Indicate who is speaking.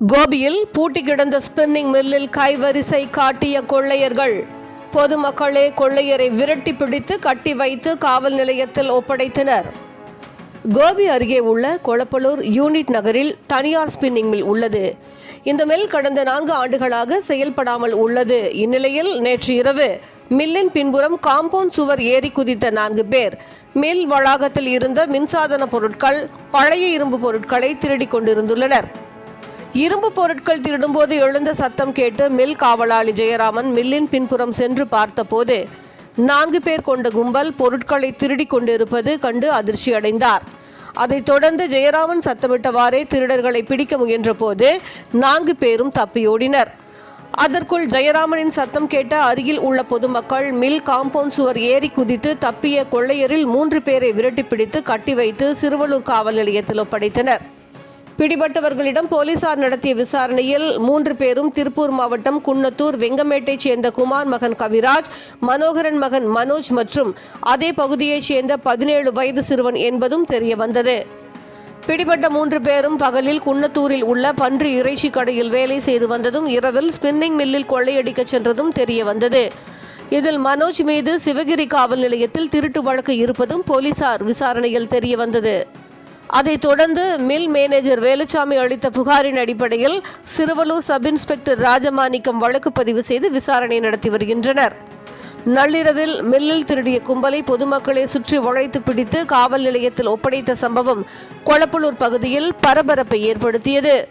Speaker 1: கோபியில் பூட்டி கிடந்த ஸ்பின்னிங் மில்லில் கைவரிசை காட்டிய கொள்ளையர்கள். பொதுமக்களே கொள்ளையரை விரட்டி பிடித்து கட்டி வைத்து காவல் நிலையத்தில் ஒப்படைத்தனர். கோபி அருகே உள்ள கொளப்பலூர் யூனிட் நகரில் தனியார் ஸ்பின்னிங் மில் உள்ளது. இந்த மில் கடந்த நான்கு ஆண்டுகளாக செயல்படாமல் உள்ளது. இந்நிலையில் நேற்று இரவு மில்லின் பின்புறம் காம்பவுண்ட் சுவர் ஏறி குதித்த நான்கு பேர் மில் வளாகத்தில் இருந்த மின்சாதன பொருட்கள் பழைய இரும்பு பொருட்களை திருடி கொண்டிருந்துள்ளனர். இரும்பு பொருட்கள் திருடும்போது எழுந்த சத்தம் கேட்டு மில் காவலாளி ஜெயராமன் மில்லின் பின்புறம் சென்று பார்த்தபோது நான்கு பேர் கொண்ட கும்பல் பொருட்களை திருடிக் கொண்டிருப்பது கண்டு அதிர்ச்சி அடைந்தார் அதைத் தொடர்ந்து ஜெயராமன் சத்தமிட்டவாறே திருடர்களை பிடிக்க முயன்றபோது நான்கு பேரும் தப்பியோடினர். அதற்குள் ஜெயராமனின் சத்தம் கேட்ட அருகில் உள்ள பொதுமக்கள் மில் காம்பவுண்ட் சுவர் ஏறி குதித்து தப்பிய கொள்ளையரில் மூன்று பேரை விரட்டி பிடித்து கட்டி வைத்து சிறுவலூர் காவல் நிலையத்தில் ஒப்படைத்தனர். பிடிபட்டவர்களிடம் போலீசார் நடத்திய விசாரணையில் மூன்று பேரும் திருப்பூர் மாவட்டம் குன்னத்தூர் வெங்கமேட்டைச் சேர்ந்த குமார் மகன் கவிராஜ் மனோகரன் மகன் மனோஜ் மற்றும் அதே பகுதியைச் சேர்ந்த பதினேழு வயது சிறுவன் என்பதும் தெரியவந்தது. பிடிபட்ட மூன்று பேரும் பகலில் குன்னத்தூரில் உள்ள பன்றி இறைச்சி கடையில் வேலை செய்து வந்ததும் இரவில் ஸ்பின்னிங் மில்லில் கொள்ளையடிக்கச் சென்றதும் தெரியவந்தது. இதில் மனோஜ் மீது சிவகிரி காவல் நிலையத்தில் திருட்டு வழக்கு இருப்பதும் போலீசார் விசாரணையில் தெரியவந்தது. அதைத் தொடர்ந்து மில் மேனேஜர் வேலுச்சாமி அளித்த புகாரின் அடிப்படையில் சிறுவலூர் சப் இன்ஸ்பெக்டர் ராஜமாணிக்கம் வழக்கு பதிவு செய்து விசாரணை நடத்தி வருகின்றனர். நள்ளிரவில் மில்லில் திருடிய கும்பலை பொதுமக்களை சுற்றி வளைத்து பிடித்து காவல் நிலையத்தில் ஒப்படைத்த சம்பவம் கொளப்பலூர் பகுதியில் பரபரப்பை ஏற்படுத்தியது.